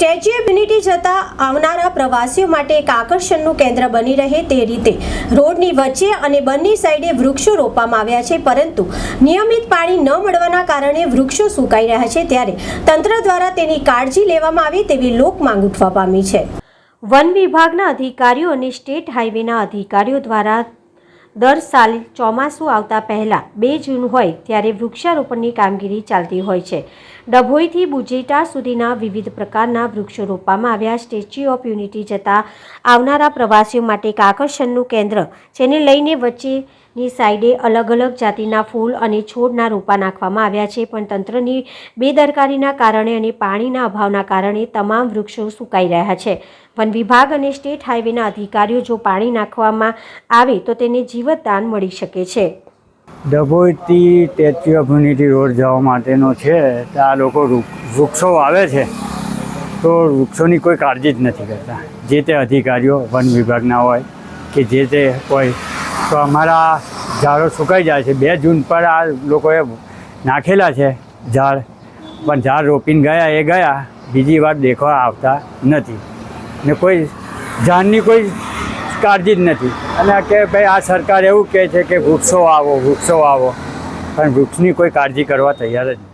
Statue of unity જતા આવનારા પ્રવાસીઓ માટે એક આકર્ષણનું કેન્દ્ર બની રહે તે રીતે રોડની વચ્ચે અને બંને સાઈડે વૃક્ષો રોપવામાં આવ્યા છે, પરંતુ નિયમિત પાણી ન મળવાના કારણે વૃક્ષો સુકાઈ રહ્યા છે ત્યારે તંત્ર દ્વારા તેની કાળજી લેવામાં આવે તેવી લોક માંગ ઉઠવા પામી છે. વન વિભાગના અધિકારીઓ અને સ્ટેટ હાઈવેના અધિકારીઓ દ્વારા દર સાલ ચોમાસું આવતા પહેલાં બે જૂન હોય ત્યારે વૃક્ષારોપણની કામગીરી ચાલતી હોય છે. ડભોઈથી બુજેટા સુધીના વિવિધ પ્રકારના વૃક્ષો રોપવામાં આવ્યા. સ્ટેચ્યુ ઓફ યુનિટી જતા આવનારા પ્રવાસીઓ માટે એક આકર્ષણનું કેન્દ્ર, જેને લઈને વચ્ચેની સાઈડે અલગ અલગ જાતિના ફૂલ અને છોડના રોપા નાખવામાં આવ્યા છે. પણ તંત્રની બેદરકારીના કારણે અને પાણીના અભાવના કારણે તમામ વૃક્ષો સુકાઈ રહ્યા છે. વન વિભાગ અને સ્ટેટ હાઈવેના અધિકારીઓ જો પાણી નાખવામાં આવે તો તેને જીવતદાન મળી શકે છે. ડભોઈથી સ્ટેચ્યુ ઓફ યુનિટી રોડ જવા માટેનો છે. તો આ લોકો વૃક્ષો વાવે છે. તો વૃક્ષોની કોઈ કાળજી જ નથી કરતા. જે તે અધિકારીઓ, વન વિભાગના હોય કે જે તે હોય. તો અમારા ઝાડો સુકાઈ જાય છે. બે જૂન પર આ લોકોએ નાખેલા છે ઝાડ. પણ ઝાડ રોપીને ગયા, એ ગયા. બીજી વાર દેખવા આવતા નથી. ને કોઈ ઝાડની કોઈ કાળજી જ નથી. અને કે ભાઈ આ સરકાર એવું કહે છે કે વૃક્ષો આવો વૃક્ષો આવો પણ વૃક્ષની કોઈ કાળજી કરવા તૈયાર જ નથી.